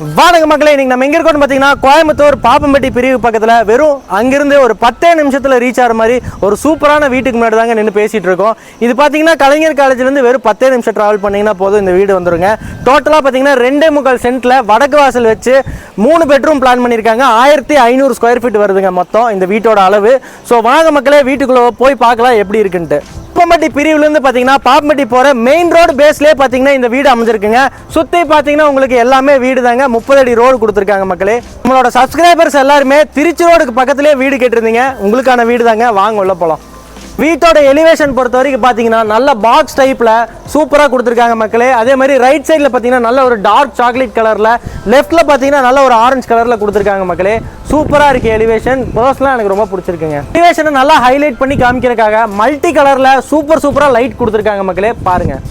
வணக்க மக்களே இன்னைக்கு நம்ம எங்கே இருக்கோம்னு பார்த்தீங்கன்னா கோயம்புத்தூர் பாப்பம்பட்டி பிரிவு பக்கத்தில் வெறும் அங்கிருந்து ஒரு பத்தே நிமிஷத்தில் ரீச் ஆகிற மாதிரி ஒரு சூப்பரான வீட்டுக்கு முன்னாடி தாங்க நின்று பேசிட்டு இருக்கோம். இது பார்த்தீங்கன்னா கலைஞர் காலேஜ்லேருந்து வெறும் பத்தே நிமிஷம் ட்ராவல் பண்ணிங்கன்னா போதும் இந்த வீடு வந்துருங்க. டோட்டலாக பார்த்தீங்கன்னா ரெண்டே முக்கால் சென்ட்டில் வடக்கு வாசல் வச்சு மூணு பெட்ரூம் பிளான் பண்ணியிருக்காங்க. ஆயிரத்தி ஐநூறு ஸ்கொயர் ஃபீட் வருதுங்க மொத்தம் இந்த வீட்டோட அளவு. ஸோ வாங்க மக்களே வீட்டுக்குள்ளே போய் பார்க்கலாம் எப்படி இருக்குன்ட்டு. பாப்பம்பட்டி பிரிவுலேருந்து பார்த்தீங்கன்னா பாப்பம்பட்டி போகிற மெயின் ரோடு பேஸ்லேயே பார்த்தீங்கன்னா இந்த வீடு அமைஞ்சிருக்குங்க. சுற்றி பார்த்தீங்கன்னா உங்களுக்கு எல்லாமே வீடு தாங்க முப்பது அடி ரோடு கொடுத்துருக்காங்க மக்களே. நம்மளோட சப்ஸ்கிரைபர்ஸ் எல்லாருமே திருச்சி ரோடுக்கு பக்கத்துலேயே வீடு கேட்டிருந்தீங்க. உங்களுக்கான வீடு தாங்க வாங்க உள்ள போகலாம் வீட்டோட எலிவேஷன் பொறுத்த வரைக்கும் பார்த்தீங்கன்னா நல்ல பாக்ஸ் டைப்பில் சூப்பராக கொடுத்துருக்காங்க மக்களே. அதே மாதிரி ரைட் சைடில் பார்த்தீங்கன்னா நல்ல ஒரு டார்க் சாக்லேட் கலரில் லெஃப்ட்டில் பார்த்தீங்கன்னா நல்ல ஒரு ஆரஞ்சு கலரில் கொடுத்துருக்காங்க மக்களே. சூப்பராக இருக்குது எலிவேஷன் பர்சனலாக எனக்கு ரொம்ப பிடிச்சிருக்குங்க. எலிவேஷனை நல்லா ஹைலைட் பண்ணி காமிக்கிறதுக்காக மல்டி கலரில் சூப்பர் சூப்பராக லைட் கொடுத்துருக்காங்க மக்களே. பாருங்கள்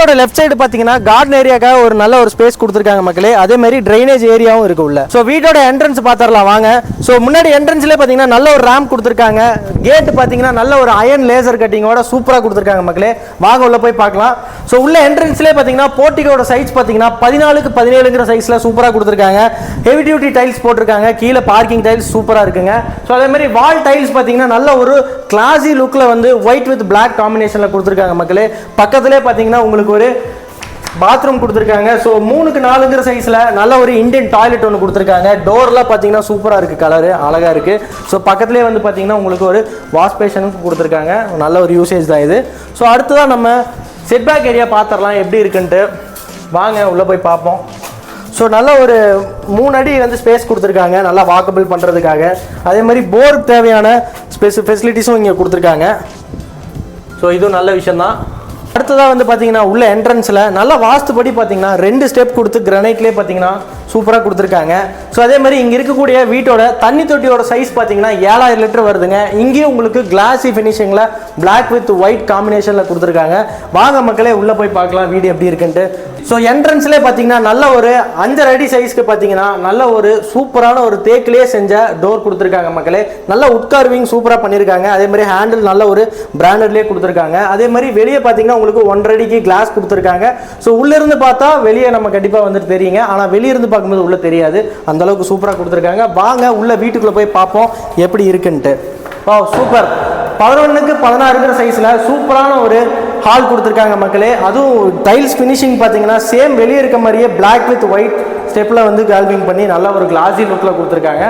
வீட்டோட லெஃப்ட் சைடு பார்த்தீங்கன்னா கார்டன் ஏரியாக்காக ஒரு நல்ல ஒரு ஸ்பேஸ் கொடுத்துருக்காங்க மக்களே. அதே மாதிரி ட்ரைனேஜ் ஏரியாவும் இருக்கு உள்ள. ஸோ வீட்டோட என்ட்ரன்ஸ் பார்த்துடலாம் வாங்க. ஸோ முன்னாடி என்ட்ரன்ஸ்லேயே பார்த்தீங்கன்னா நல்ல ஒரு ரேம் கொடுத்துருக்காங்க. கேட்டு பார்த்தீங்கன்னா நல்ல ஒரு அயன் லேசர் கட்டிங்கோட சூப்பராக கொடுத்துருக்காங்க மக்களே. வாங்க உள்ள போய் பார்க்கலாம். ஸோ உள்ள என்ட்ரன்ஸ்லேயே பார்த்தீங்கன்னா போர்ட்டிகோட சைஸ் பார்த்தீங்கன்னா பதினாலுக்கு பதினேழுங்கிற சைஸில் சூப்பராக கொடுத்துருக்காங்க. ஹெவி டியூட்டி டைல்ஸ் போட்டிருக்காங்க. கீழே பார்க்கிங் டைல்ஸ் சூப்பராக இருக்குங்க. ஸோ அதே மாதிரி வால் டைல்ஸ் பார்த்தீங்கன்னா நல்ல ஒரு கிளாசி லுக்கில் வந்து ஒயிட் வித் பிளாக் காம்பினேஷனில் கொடுத்துருக்காங்க மக்களே. பக்கத்துலேயே பார்த்தீங்கன்னா உங்களுக்கு ஒரு பாத்ரூம் கொடுத்துருக்காங்க. ஸோ மூணுக்கு நாலுங்கிற சைஸில் நல்ல ஒரு இந்தியன் டாய்லெட் ஒன்று கொடுத்துருக்காங்க. டோர்லாம் பார்த்தீங்கன்னா சூப்பராக இருக்குது கலரு அழகாக இருக்குது ஸோ பக்கத்துலேயே வந்து பார்த்தீங்கன்னா உங்களுக்கு ஒரு வாஷ் பேஷனுக்கு கொடுத்துருக்காங்க. நல்ல ஒரு யூசேஜ் தான் இது. ஸோ அடுத்ததான் நம்ம செட்பேக் ஏரியா பார்த்துடலாம் எப்படி இருக்குன்ட்டு வாங்க உள்ளே போய் பார்ப்போம். ஸோ நல்ல ஒரு மூணு அடி வந்து ஸ்பேஸ் கொடுத்துருக்காங்க நல்லா வாக்கபிள் பண்ணுறதுக்காக அதே மாதிரி போருக்கு தேவையான ஸ்பெஸ் ஃபெசிலிட்டிஸும் இங்கே கொடுத்துருக்காங்க. ஸோ இதுவும் நல்ல விஷயந்தான் அடுத்ததாக வந்து பார்த்தீங்கன்னா உள்ள என்ட்ரன்ஸில் நல்ல வாஸ்துபடி பார்த்தீங்கன்னா ரெண்டு ஸ்டெப் கொடுத்து கிரனைட்லேயே பார்த்தீங்கன்னா சூப்பராக கொடுத்துருக்காங்க. ஸோ அதே மாதிரி இங்கே இருக்கக்கூடிய வீட்டோட தண்ணி தொட்டியோட சைஸ் பார்த்தீங்கன்னா ஏழாயிரம் லிட்டர் வருதுங்க. இங்கேயும் உங்களுக்கு கிளாஸி ஃபினிஷிங்கில் பிளாக் வித் ஒயிட் காம்பினேஷனில் கொடுத்துருக்காங்க. வாங்க மக்களே உள்ளே போய் பார்க்கலாம் வீடு எப்படி இருக்குன்ட்டு. ஸோ என்ட்ரன்ஸ்லேயே பார்த்தீங்கன்னா நல்ல ஒரு அஞ்சரை அடி சைஸ்க்கு பார்த்தீங்கன்னா நல்ல ஒரு சூப்பரான ஒரு தேக்கிலே செஞ்ச டோர் கொடுத்துருக்காங்க மக்களே. நல்ல உட்கார்விங் சூப்பராக பண்ணியிருக்காங்க அதே மாதிரி ஹேண்டில் நல்ல ஒரு பிராண்டட்லேயே கொடுத்துருக்காங்க. அதே மாதிரி வெளியே பார்த்தீங்கன்னா உங்களுக்கு ஒன்றரை அடிக்கு கிளாஸ் கொடுத்துருக்காங்க. ஸோ உள்ளிருந்து பார்த்தா வெளியே நம்ம கண்டிப்பாக வந்துட்டு தெரியுங்க. ஆனால் வெளியிருந்து பார்க்கும்போது உள்ளே தெரியாது. அந்த அளவுக்கு சூப்பராக கொடுத்துருக்காங்க. வாங்க உள்ள வீட்டுக்குள்ளே போய் பார்ப்போம் எப்படி இருக்குன்ட்டு. Oh super. பதினொன்றுக்கு பதினாறுங்கிற சைஸில் சூப்பரான ஒரு ஹால் கொடுத்துருக்காங்க மக்களே. அதுவும் டைல்ஸ் ஃபினிஷிங் பார்த்தீங்கன்னா சேம் வெளியே இருக்க மாதிரியே பிளாக் வித் ஒயிட் ஸ்டெப்பில் வந்து கால்விங் பண்ணி நல்லா ஒரு கிளாஸி லுக்கில் கொடுத்துருக்காங்க.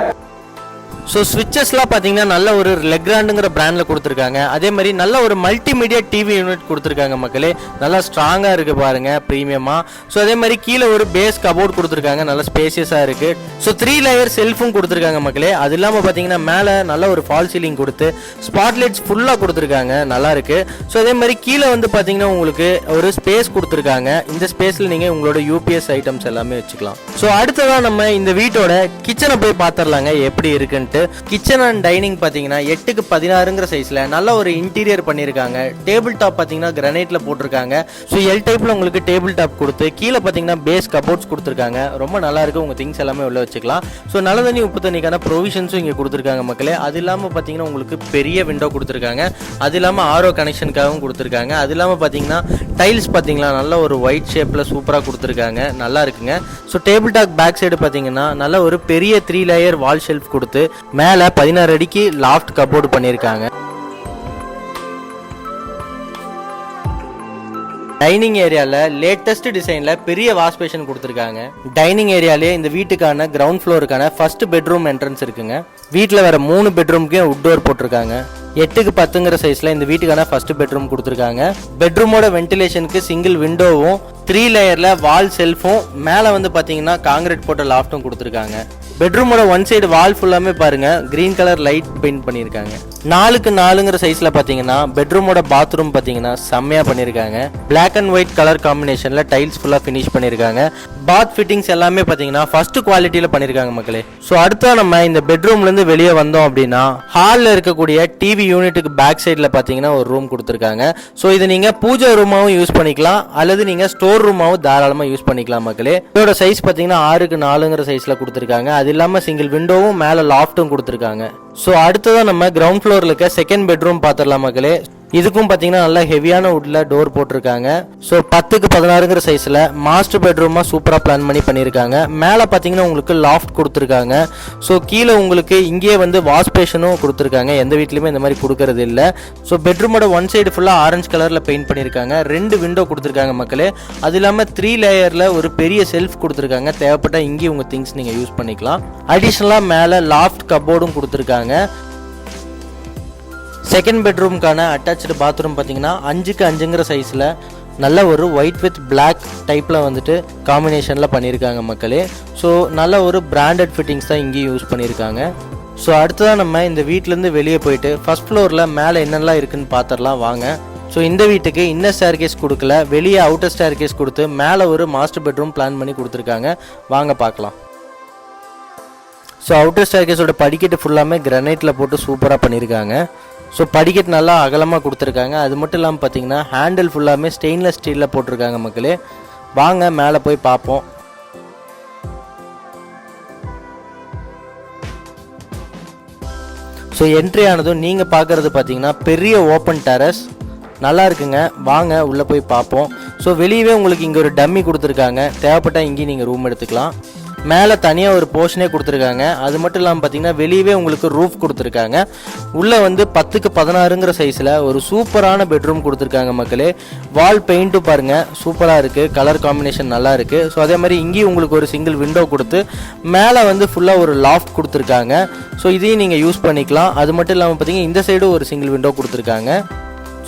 ஸோ ஸ்விட்சஸ்லாம் பார்த்தீங்கன்னா நல்ல ஒரு லெக்ராண்டுங்கிற பிராண்டில் கொடுத்துருக்காங்க. அதே மாதிரி நல்ல ஒரு மல்டிமீடியா டிவி யூனிட் கொடுத்துருக்காங்க மக்களே. நல்லா ஸ்ட்ராங்காக இருக்குது பாருங்கள் ப்ரீமியமாக ஸோ அதே மாதிரி கீழே ஒரு பேஸ் கபோர்ட் கொடுத்துருக்காங்க நல்லா ஸ்பேசியஸாக இருக்குது ஸோ த்ரீ லேயர் செல்ஃபும் கொடுத்துருக்காங்க மக்களே. அது இல்லாமல் பார்த்தீங்கன்னா மேலே நல்ல ஒரு ஃபால் சீலிங் கொடுத்து ஸ்பாட்லைட்ஸ் ஃபுல்லாக கொடுத்துருக்காங்க நல்லா இருக்குது ஸோ அதே மாதிரி கீழே வந்து பார்த்தீங்கன்னா உங்களுக்கு ஒரு ஸ்பேஸ் கொடுத்துருக்காங்க. இந்த ஸ்பேஸில் நீங்கள் உங்களோட யூபிஎஸ் ஐட்டம்ஸ் எல்லாமே வச்சுக்கலாம். ஸோ அடுத்ததான் நம்ம இந்த வீட்டோட கிச்சனை போய் பார்த்துடலாங்க எப்படி இருக்குன்ட்டு. கிச்சன் அண்ட் டைனிங் பார்த்தீங்கன்னா எட்டுக்கு பதினாறுங்கிற சைஸில் நல்ல ஒரு இன்டீரியர் பண்ணியிருக்காங்க டேபிள் டாப் பார்த்தீங்கன்னா கிரனைட்டில் போட்டிருக்காங்க. ஸோ எல் டைப்பில் உங்களுக்கு டேபிள் டாப் கொடுத்து கீழே பார்த்தீங்கன்னா பேஸ் கபோர்ட்ஸ் கொடுத்துருக்காங்க. ரொம்ப நல்லா இருக்கு. உங்கள் திங்ஸ் எல்லாமே உள்ள வச்சுக்கலாம். ஸோ நல்ல தண்ணி உப்பு தண்ணிக்கான ப்ரொவிஷன்ஸும் இங்கே கொடுத்துருக்காங்க மக்களே. அது இல்லாமல் பார்த்தீங்கன்னா உங்களுக்கு பெரிய விண்டோ கொடுத்துருக்காங்க. அது இல்லாமல் ஆரோ கனெக்ஷனுக்காகவும் கொடுத்துருக்காங்க. அது இல்லாமல் பார்த்தீங்கன்னா டைல்ஸ் பார்த்தீங்களா நல்ல ஒரு ஒயிட் ஷேப்பில் சூப்பராக கொடுத்துருக்காங்க. நல்லா இருக்குங்க. ஸோ டேபிள் டாக் பேக் சைடு பார்த்தீங்கன்னா நல்ல ஒரு பெரிய த்ரீ லேயர் வால் ஷெல்ஃப் கொடுத்து மேலே பதினாறு அடிக்கு லாஃப்ட் கபோர்டு பண்ணியிருக்காங்க டைனிங் ஏரியாவில் லேட்டஸ்ட் டிசைனில் பெரிய வாஷ் பேஷன் கொடுத்துருக்காங்க. டைனிங் ஏரியாலே இந்த வீட்டுக்கான கிரவுண்ட் ஃப்ளோருக்கான ஃபர்ஸ்ட் பெட்ரூம் என்ட்ரன்ஸ் இருக்குங்க. வீட்டில் வர மூணு பெட்ரூம்க்கும் உட் டோர் போட்டிருக்காங்க. எட்டுக்கு பத்துங்கிற சைஸில் இந்த வீட்டுக்கான ஃபர்ஸ்ட் பெட்ரூம் கொடுத்துருக்காங்க. பெட்ரூமோட வென்டிலேஷனுக்கு சிங்கிள் விண்டோவும் த்ரீ லேயரில் வால் செல்ஃபும் மேலே வந்து பார்த்தீங்கன்னா காங்கிரீட் போட்ட லாஃப்ட்டும் கொடுத்துருக்காங்க. பெட்ரூமோட ஒன் சைடு வால் ஃபுல்லாமே பாருங்க. கிரீன் கலர் லைட் பெயிண்ட் பண்ணியிருக்காங்க நாலுக்கு நாலுங்கிற சைஸ்ல பாத்தீங்கன்னா பெட்ரூமோட பாத்ரூம் பாத்தீங்கன்னா செம்மையா பண்ணியிருக்காங்க பிளாக் அண்ட் ஒயிட் கலர் காம்பினேஷன்ல டைல்ஸ் ஃபுல்லா ஃபினிஷ் பண்ணியிருக்காங்க பாத் ஃபிட்டிங்ஸ் எல்லாமே பாத்தீங்கன்னா ஃபர்ஸ்ட் குவாலிட்டியில பண்ணியிருக்காங்க மக்களே. ஸோ அடுத்தா நம்ம இந்த பெட்ரூம்ல இருந்து வெளியே வந்தோம் அப்படின்னா ஹாலில் இருக்கக்கூடிய டிவி யூனிட்டுக்கு பேக் சைடில் பார்த்தீங்கன்னா ஒரு ரூம் கொடுத்துருக்காங்க. ஸோ இதை நீங்கள் பூஜை ரூமாவும் யூஸ் பண்ணிக்கலாம். அல்லது நீங்கள் ஸ்டோர் ரூமாவும் தாராளமாக யூஸ் பண்ணிக்கலாம் மக்களே. இதோட சைஸ் பார்த்தீங்கன்னா ஆறுக்கு நாலுங்கிற சைஸில் கொடுத்துருக்காங்க. அது இல்லாமல் சிங்கிள் விண்டோவும் மேலே லாஃப்ட்டும் கொடுத்துருக்காங்க. ஸோ அடுத்ததான் நம்ம கிரவுண்ட் ஃப்ளோரில் இருக்க செகண்ட் பெட்ரூம் பார்த்துடலாம் மக்களே. இதுக்கும் பார்த்தீங்கன்னா நல்லா ஹெவியான வுட்டில் டோர் போட்டிருக்காங்க. ஸோ பத்துக்கு பதினாறுங்கிற சைஸில் மாஸ்டர் பெட்ரூமாக சூப்பராக பிளான் பண்ணி பண்ணியிருக்காங்க. மேலே பார்த்தீங்கன்னா உங்களுக்கு லாஃப்ட் கொடுத்துருக்காங்க. ஸோ கீழே உங்களுக்கு இங்கேயே வந்து வாஷ் பேஷனும் கொடுத்துருக்காங்க. எந்த வீட்லையுமே இந்த மாதிரி கொடுக்கறது இல்லை. ஸோ பெட்ரூமோட ஒன் சைடு ஃபுல்லாக ஆரஞ்சு கலரில் பெயிண்ட் பண்ணியிருக்காங்க. ரெண்டு விண்டோ கொடுத்துருக்காங்க மக்களே. அது இல்லாமல் த்ரீ லேயரில் ஒரு பெரிய செல்ஃப் கொடுத்துருக்காங்க. தேவைப்பட்டால் இங்கேயும் உங்கள் திங்ஸ் நீங்கள் யூஸ் பண்ணிக்கலாம். அடிஷ்னலாக மேலே லாஃப்ட் கப்போர்டும் கொடுத்துருக்காங்க. செகண்ட் பெட்ரூம்க்கான அட்டாச்சு பாத்ரூம் பார்த்தீங்கன்னா அஞ்சுக்கு அஞ்சுங்கிற சைஸில் நல்ல ஒரு ஒயிட் வித் பிளாக் டைப்பில் வந்துட்டு காம்பினேஷனில் பண்ணியிருக்காங்க மக்களே. ஸோ நல்ல ஒரு பிராண்டட் ஃபிட்டிங்ஸ் தான் இங்கேயும் யூஸ் பண்ணியிருக்காங்க. ஸோ அடுத்ததான் நம்ம இந்த வீட்டிலேருந்து வெளியே போயிட்டு ஃபர்ஸ்ட் ஃப்ளோரில் மேலே என்னெல்லாம் இருக்குதுன்னு பார்த்துடலாம் வாங்க. ஸோ இந்த வீட்டுக்கு இன்னர் ஸ்டேர் கேஸ் கொடுக்கல. வெளியே அவுட்டர் ஸ்டேர் கேஸ் கொடுத்து மேலே ஒரு மாஸ்டர் பெட்ரூம் பிளான் பண்ணி கொடுத்துருக்காங்க. வாங்க பார்க்கலாம். ஸோ அவுட்டர் ஸ்டேர்கேஸோட படிக்கட்டு ஃபுல்லாமே கிரனைட்டில் போட்டு சூப்பராக பண்ணியிருக்காங்க. ஸோ படிக்கட்டு நல்லா அகலமாக கொடுத்துருக்காங்க. அது மட்டும் இல்லாமல் பார்த்தீங்கன்னா ஹேண்டில் ஃபுல்லாமே ஸ்டெயின்லெஸ் ஸ்டீலில் போட்டிருக்காங்க மக்களே. வாங்க மேலே போய் பார்ப்போம் ஸோ என்ட்ரி ஆனதும் நீங்கள் பார்க்குறது பார்த்தீங்கன்னா பெரிய ஓப்பன் டெரஸ் நல்லா இருக்குங்க. வாங்க உள்ளே போய் பார்ப்போம் ஸோ வெளியவே உங்களுக்கு இங்கே ஒரு டம்மி கொடுத்துருக்காங்க. தேவைப்பட்டால் இங்கேயும் நீங்கள் ரூம் எடுத்துக்கலாம். மேலே தனியாக ஒரு போர்ஷனே கொடுத்துருக்காங்க. அது மட்டும் இல்லாமல் பார்த்தீங்கன்னா வெளியவே உங்களுக்கு ரூஃப் கொடுத்துருக்காங்க. உள்ளே வந்து பத்துக்கு பதினாறுங்கிற சைஸில் ஒரு சூப்பரான பெட்ரூம் கொடுத்துருக்காங்க மக்களே. வால் பெயிண்ட்டும் பாருங்கள் சூப்பராக இருக்குது கலர் காம்பினேஷன் நல்லா இருக்குது ஸோ அதே மாதிரி இங்கேயும் உங்களுக்கு ஒரு சிங்கிள் விண்டோ கொடுத்து மேலே வந்து ஃபுல்லாக ஒரு லாஃப்ட் கொடுத்துருக்காங்க. ஸோ இதையும் நீங்கள் யூஸ் பண்ணிக்கலாம். அது மட்டும் இல்லாமல் பார்த்தீங்கன்னா இந்த சைடும் ஒரு சிங்கிள் விண்டோ கொடுத்துருக்காங்க.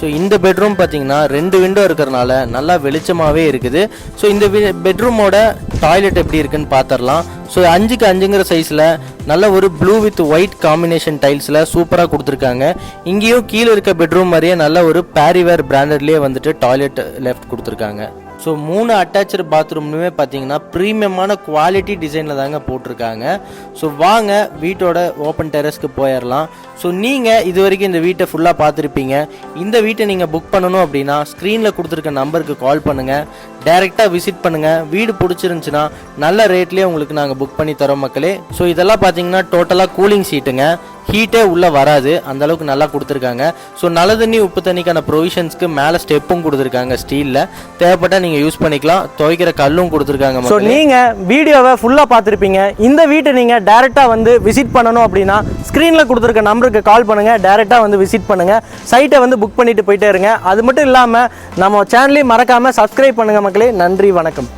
ஸோ இந்த பெட்ரூம் பார்த்தீங்கன்னா ரெண்டு விண்டோ இருக்கிறனால நல்லா வெளிச்சமாகவே இருக்குது. ஸோ இந்த பெட்ரூமோட டாய்லெட் எப்படி இருக்குன்னு பார்த்துடலாம் ஸோ அஞ்சுக்கு அஞ்சுங்கிற சைஸில் நல்ல ஒரு ப்ளூ வித் ஒயிட் காம்பினேஷன் டைல்ஸில் சூப்பராக கொடுத்துருக்காங்க. இங்கேயும் கீழே இருக்க பெட்ரூம் மாதிரியே நல்ல ஒரு பேரிவேர் பிராண்டட்லேயே வந்துட்டு டாய்லெட் லெஃப்ட் கொடுத்துருக்காங்க. ஸோ மூணு அட்டாச்சு பாத்ரூம்னுமே பார்த்தீங்கன்னா ப்ரீமியமான குவாலிட்டி டிசைனில் தாங்க போட்டிருக்காங்க. ஸோ வாங்க வீட்டோட ஓப்பன் டெரஸ்க்கு போயிடலாம் ஸோ நீங்கள் இது வரைக்கும் இந்த வீட்டை ஃபுல்லாக பார்த்துருப்பீங்க இந்த வீட்டை நீங்கள் புக் பண்ணணும் அப்படின்னா ஸ்க்ரீனில் கொடுத்துருக்க நம்பருக்கு கால் பண்ணுங்கள் டைரெக்டாக விசிட் பண்ணுங்கள் வீடு பிடிச்சிருந்துச்சுன்னா நல்ல ரேட்லேயே உங்களுக்கு நாங்கள் புக் பண்ணி தரோம் மக்களே. ஸோ இதெல்லாம் பார்த்தீங்கன்னா டோட்டலாக கூலிங் சீட்டுங்க ஹீட்டே உள்ளே வராது. அந்த அளவுக்கு நல்லா கொடுத்துருக்காங்க. ஸோ நல்ல தண்ணி உப்பு தண்ணிக்கான ப்ரொவிஷன்ஸ்க்கு மேலே ஸ்டெப்பும் கொடுத்துருக்காங்க ஸ்டீலில் தேவைப்பட்டால் நீங்கள் யூஸ் பண்ணிக்கலாம். துவைக்கிற கல்லும் கொடுத்துருக்காங்க ஸோ நீங்கள் வீடியோவை ஃபுல்லாக பார்த்துருப்பீங்க. இந்த வீட்டை நீங்கள் டேரெக்டாக வந்து விசிட் பண்ணணும் அப்படின்னா ஸ்க்ரீனில் கொடுத்துருக்க நம்பருக்கு கால் பண்ணுங்கள் டேரெக்டாக வந்து விசிட் பண்ணுங்கள் சைட்டை வந்து புக் பண்ணிட்டு போயிட்டே இருங்க. அது மட்டும் இல்லாமல் நம்ம சேனலையும் மறக்காமல் சப்ஸ்கிரைப் பண்ணுங்கள் மக்களே. நன்றி வணக்கம்.